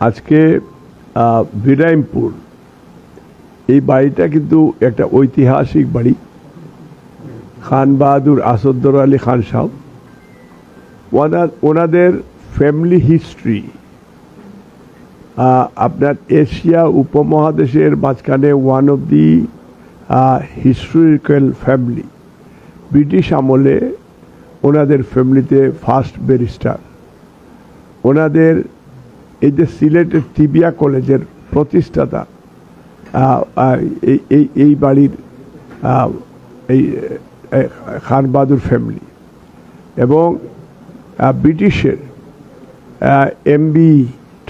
আজকে আহ, বিরাইমপুর এই বাড়িটা কিন্তু একটা ঐতিহাসিক বাড়ি। খান বাহাদুর আসাদুর আলী খান সাহেব। ওনার ওনাদের ফ্যামিলি হিস্ট্রি আপনার এশিয়া উপমহাদেশের মাঝখানে one of the historical family British আমলে ওনাদের ফ্যামিলিতে ফার্স্ট ব্যারিস্টার ওনাদের এই যে সিলেটের তিবিয়া কলেজের প্রতিষ্ঠাতা এই এই বাড়ির এই খান বাহাদুর ফ্যামিলি এবং ব্রিটিশের এমবি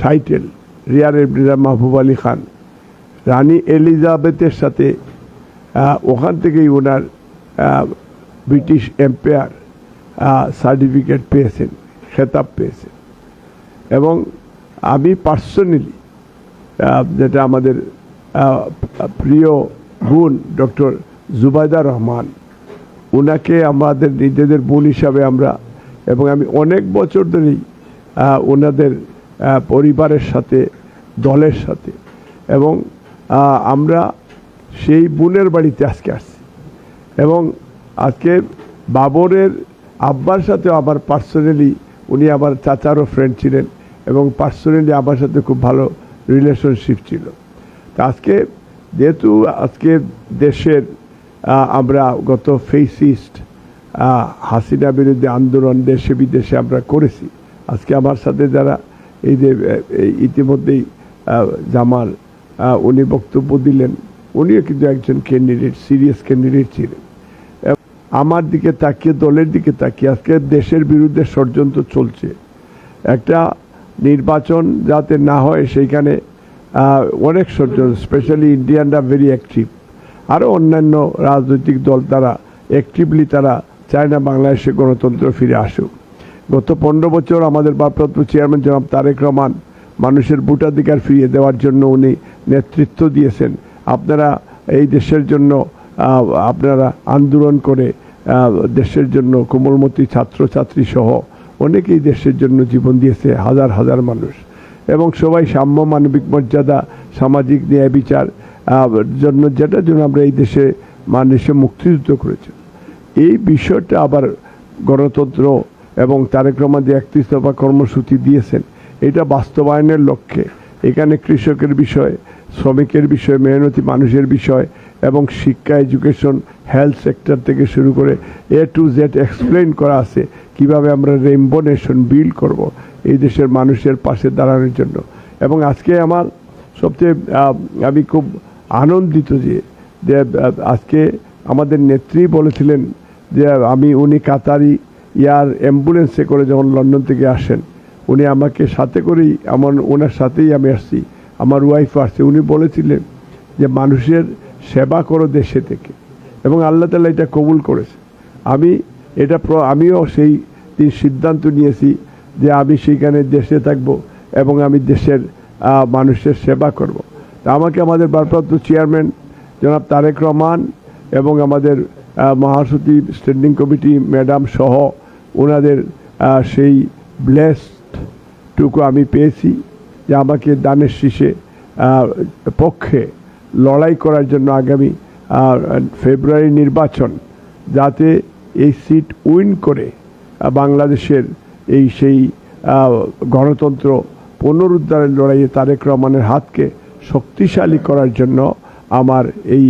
টাইটেল, রিয়ার এমডিরা মাহবুব আলী খান। রানী এলিজাবেথের সাথে ওখান থেকেই ওনার ব্রিটিশ এম্পায়ার সার্টিফিকেট পেয়েছেন, খেতাব পেয়েছেন। এবং আমি পার্সোনালি যেটা আমাদের প্রিয় বোন ডক্টর জুবাইদা রহমান ওনাকে আমাদের নিজেদের বোন হিসাবে আমরা, এবং আমি অনেক বছর ধরেই ওনাদের পরিবারের সাথে, দলের সাথে, এবং আমরা সেই বোনের বাড়িতে আজকে আসছি। এবং আজকে বাবরের আব্বার সাথে আমার পার্সোনালি উনি আমার চাচারও ফ্রেন্ড ছিলেন। এবং পার্সোনালি আমার সাথে খুব ভালো রিলেশনশিপ ছিল। তা আজকে যেহেতু আজকে দেশের আমরা গত ফেসিস্ট হাসিনা বিরুদ্ধে আন্দোলন দেশে বিদেশে আমরা করেছি। আজকে আমার সাথে যারা এই যে ইতিমধ্যেই জামাল উনি বক্তব্য দিলেন, উনিও কিন্তু একজন ক্যান্ডিডেট সিরিয়াস ক্যান্ডিডেট ছিলেন। আমার দিকে তাকিয়ে, দলের দিকে তাকিয়ে আজকে দেশের বিরুদ্ধে ষড়যন্ত্র চলছে। একটা নির্বাচন যাতে না হয়, সেইখানে অনেক ষড়যন্ত্র স্পেশালি ইন্ডিয়ানরা ভেরি অ্যাক্টিভ আরও অন্যান্য রাজনৈতিক দল তারা অ্যাক্টিভলি তারা চায় না বাংলাদেশে গণতন্ত্র ফিরে আসুক। গত পনেরো বছর আমাদের ভারপ্রাপ্ত চেয়ারম্যান জনাব তারেক রহমান মানুষের ভোটাধিকার ফিরিয়ে দেওয়ার জন্য উনি নেতৃত্ব দিয়েছেন। আপনারা এই দেশের জন্য আপনারা আন্দোলন করে দেশের জন্য কোমলমতি ছাত্রছাত্রী সহ অনেকেই দেশের জন্য জীবন দিয়েছে, হাজার হাজার মানুষ। এবং সবাই সাম্য মানবিক মর্যাদা, সামাজিক ন্যায় বিচার জন্য যেটার জন্য আমরা এই দেশে মানুষে মুক্তিযুদ্ধ করেছি। এই বিষয়টা আবার গণতন্ত্র এবং তারেক রহমান যে একত্রিশ কর্মসূচি দিয়েছেন, এটা বাস্তবায়নের লক্ষ্যে। এখানে কৃষকের বিষয়, শ্রমিকের বিষয়, মেহনতি মানুষের বিষয় এবং শিক্ষা, এডুকেশন হেলথ সেক্টর থেকে শুরু করে এ টু জেড এক্সপ্লেন করা আছে কীভাবে আমরা রেইনবো নেশন বিল্ড করব এই দেশের মানুষের পাশে দাঁড়ানোর জন্য। এবং আজকে আমার সবচেয়ে আমি খুব আনন্দিত যে যে আজকে আমাদের নেত্রী বলেছিলেন যে, আমি, উনি কাতারি ইয়ার অ্যাম্বুলেন্সে করে যখন লন্ডন থেকে আসেন, উনি আমাকে সাথে করেই, আমার, ওনার সাথেই আমি আসছি, আমার ওয়াইফ আসছে। উনি বলেছিলেন যে, মানুষের সেবা করো দেশে থেকে এবং আল্লাহ তালা এটা কবুল করেছে আমি এটা আমিও সেই সিদ্ধান্ত নিয়েছি যে আমি সেইখানে দেশে থাকব এবং আমি দেশের মানুষের সেবা করব। তা আমাকে আমাদের ভারপ্রাপ্ত চেয়ারম্যান জনাব তারেক রহমান এবং আমাদের মহাসচিব, স্ট্যান্ডিং কমিটি ম্যাডাম সহ ওনাদের সেই ব্লেসডটুকু আমি পেয়েছি যে আমাকে দানের শীষে পক্ষে লড়াই করার জন্য আগামী ফেব্রুয়ারি নির্বাচন, যাতে এই সিট উইন করে বাংলাদেশের এই সেই গণতন্ত্র পুনরুদ্ধারের লড়াইয়ে তারেক রহমানের হাতকে শক্তিশালী করার জন্য আমার এই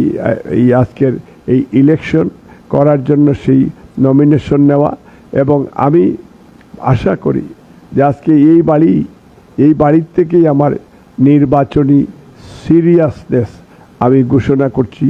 এই আজকের এই ইলেকশন করার জন্য সেই নমিনেশন নেওয়া, এবং আমি আশা করি যে আজকে এই বাড়ি, এই বাড়ির থেকেই আমার নির্বাচনী সিরিয়াসনেস আমি ঘোষণা করছি।